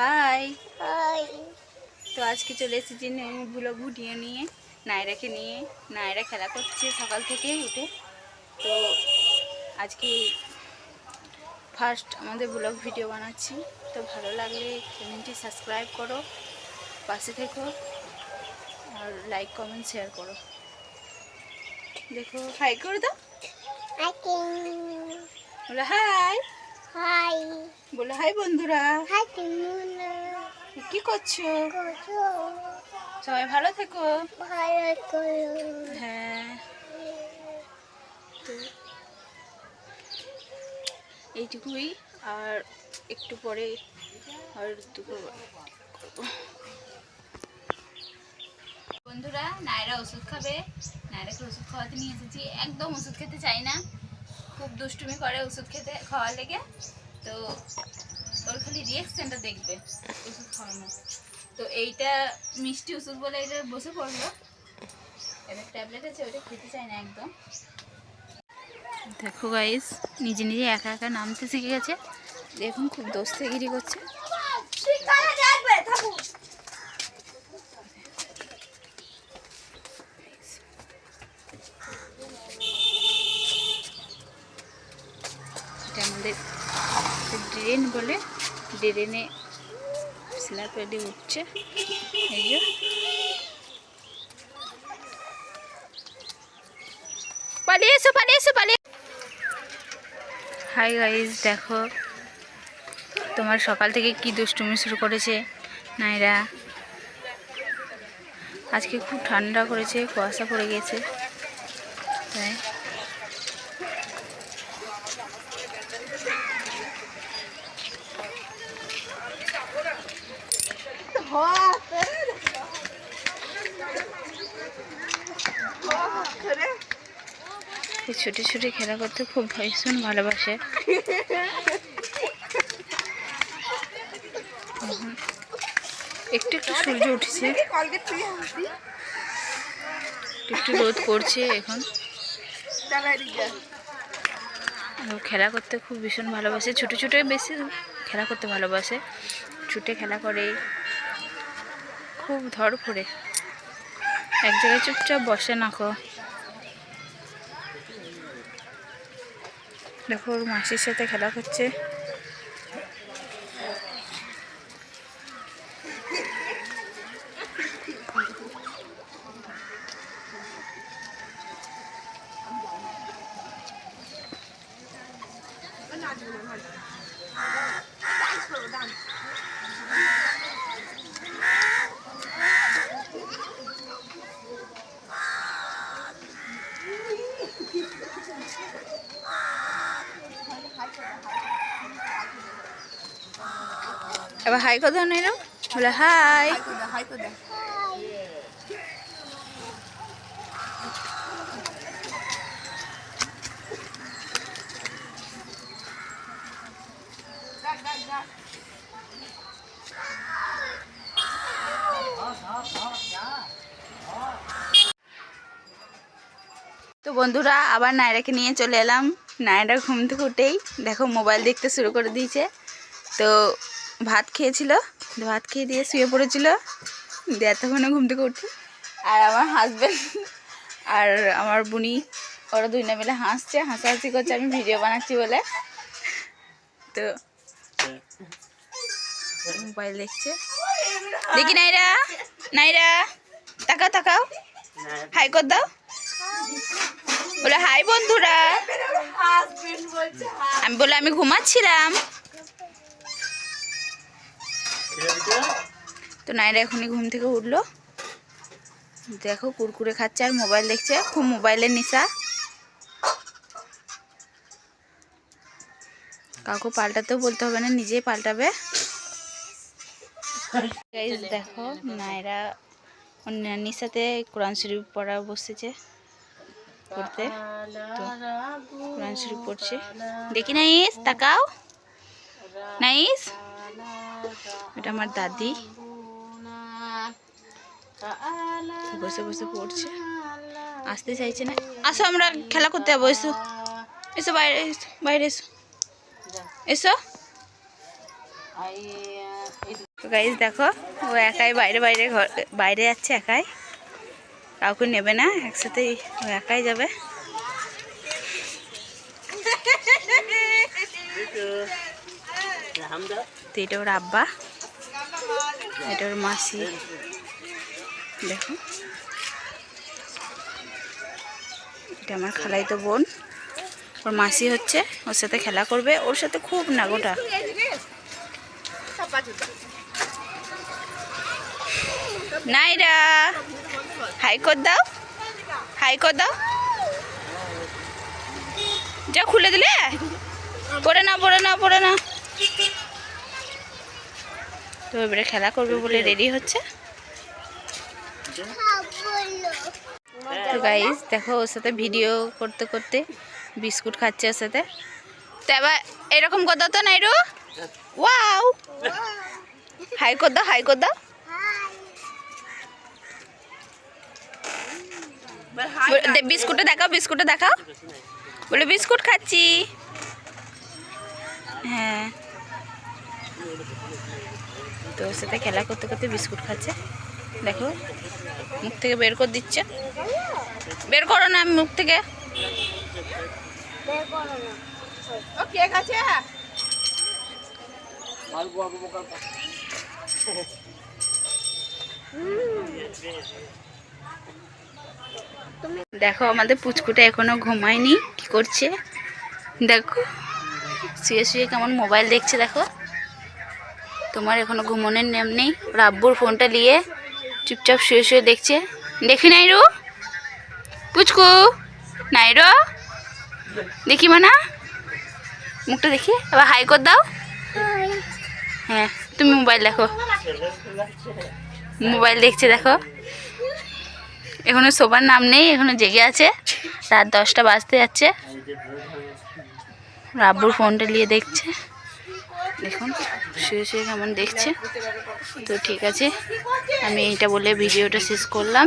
High high তো আজকে চলে এসেছি ব্লগ ভিডিও নিয়ে নায়রাকে নিয়ে। নায়রা খেলা করছে সকাল থেকে উঠে। তো আজকে ফার্স্ট আমাদের ব্লগ ভিডিও বানাচ্ছি। তো ভালো লাগলে চ্যানেলটি সাবস্ক্রাইব করো পাশে থেকো আর লাইক কমেন্ট শেয়ার করো। দেখো হাই করে দাও। বলো হাই হাই বলো হাই বন্ধুরা। হাই কি করছ? সবাই ভালো থেকো। হ্যাঁ। তো এইটুকুই, আর একটু পরে আর বন্ধুরা, নায়রা ওষুধ খাবে। নায়রাকে ওষুধ খাওয়াতে নিয়ে এসেছি। একদম ওষুধ খেতে চাই না। খুব দুষ্টুমি করে ওষুধ খেতে, খাওয়ার লেগে। তো ওর খালি রিয়াকশনটা দেখবে, ওষুধ খাওয়ানো। তো এইটা মিষ্টি ওষুধ বলে এটা বসে পড়ল। এটা ট্যাবলেট আছে ওটা খেতে চাই না একদম। দেখো গাইস নিজে নিজে একা একা নামতে শিখে গেছে। দেখুন খুব দোস্তেগিরি করছে। এটা আমাদের ড্রেন বলে ড্রেনে স্ল্যাব রেডি উঠছে এই যে। পালিয়ে পালিয়ে পালিয়ে হাই গাইজ দেখো। তোমার সকাল থেকে কি দুষ্টুমি শুরু করেছে নাইরা? আজকে খুব ঠান্ডা করেছে, কুয়াশা পড়ে গেছে। তাই। এই ছুটি ছুটি খেলা করতে খুব ভীষণ ভালোবাসে। একটু একটু সূর্য উঠেছে। একটু রোদ পড়ছে এখন। খেলা করতে খুব ভীষণ ভালোবাসে। ছোটো ছোটো বেশি খেলা করতে ভালোবাসে। ছুটে খেলা করে। খুব ধর করে এক জায়গায় চুপচাপ বসে না কো। দেখো মাসির সাথে খেলা করছে এবার হাই কথা নেই বলে হাই। তো বন্ধুরা, আবার নায়রাকে নিয়ে চলে এলাম। নায়রা ঘুম থেকে উঠেই দেখো মোবাইল দেখতে শুরু করে দিয়েছে। তো ভাত খেয়েছিল ভাত খেয়ে দিয়ে শুয়ে পড়েছিল। দিয়ে এতক্ষণে ঘুম থেকে উঠে আর আমার হাজব্যান্ড আর আমার বুনি ওরা দুইটা মিলে হাসছে হাসাহাসি করছে আমি ভিডিও বানাচ্ছি বলে। তো মোবাইল দেখছে। দেখি নাইরা নাইরা তাকাও তাকাও। হাই কর দাও। বলে হাই বন্ধুরা। আমি বলে আমি ঘুমাচ্ছিলাম। তো নাইরা এখনই ঘুম থেকে উঠল। দেখো, কুরকুরে খাচ্ছে আর মোবাইল দেখছে। খুব মোবাইলের নেশা। কাউকে পাল্টাতেও বলতে হবে না, নিজেই পাল্টাবে। দেখো, নাইরা নানির সাথে কোরআন শরীফ পড়া বসেছে পড়তে। তো কোরআন শরীফ পড়ছে। দেখি নাইস, তাকাও। নাইস। এটা আমার দাদি। বসে বসে পড়ছে। আসতে চাইছে না। আসো, আমরা খেলা করতে যাব, এসো। এসো বাইরে এসো বাইরে এসো। এসো। গাইজ দেখো, ও একাই বাইরে বাইরে ঘর, বাইরে যাচ্ছে একাই। কাউকে নেবে না, একসাথেই ও একাই যাবে। তো এটা ওর আব্বা, এটা ওর মাসি। দেখো। এটা আমার খালাই তো বোন। ওর মাসি হচ্ছে, ওর সাথে খেলা করবে। ওর সাথে খুব নাগোটা নাইরা, হাই কর দাও। হাই কর দাও। যা খুলে দিলে। পড়ে না পড়ে না পড়ে না। তো এবারে খেলা করবে বলে রেডি হচ্ছে। তো গাইস দেখো ওর সাথে ভিডিও করতে করতে বিস্কুট খাচ্ছে ওর সাথে। তো এবার এরকম কথা তো নাই রু ওয়াও হাই কর দাও হাই কর। দাও বিস্কুটে দেখাও বিস্কুটে দেখাও। বলে বিস্কুট খাচ্ছি। হ্যাঁ। তো ওর সাথে খেলা করতে করতে বিস্কুট খাচ্ছে। দেখো, মুখ থেকে বের করে দিচ্ছে। বের করো না মুখ থেকে। দেখো, আমাদের পুচকুটা এখনও ঘুমায়নি, কি করছে? দেখো, শুয়ে শুয়ে কেমন মোবাইল দেখছে, দেখো। তোমার এখনও ঘুমোনোর নেম নেই। ওর আব্বুর ফোনটা নিয়ে চুপচাপ শুয়ে শুয়ে দেখছে। দেখি নাই রু পুচকু। নাই রো দেখি মানা। মুখটা দেখি। আবার হাই কর দাও। হ্যাঁ তুমি মোবাইল দেখো। মোবাইল দেখছে, দেখো। এখনও শোবার নাম নেই, এখনও জেগে আছে। রাত দশটা বাজতে যাচ্ছে। রাব্বুর ফোনটা নিয়ে দেখছে। দেখুন শুয়ে শুয়ে কেমন দেখছে। তো ঠিক আছে আমি এইটা বলে ভিডিওটা শেষ করলাম।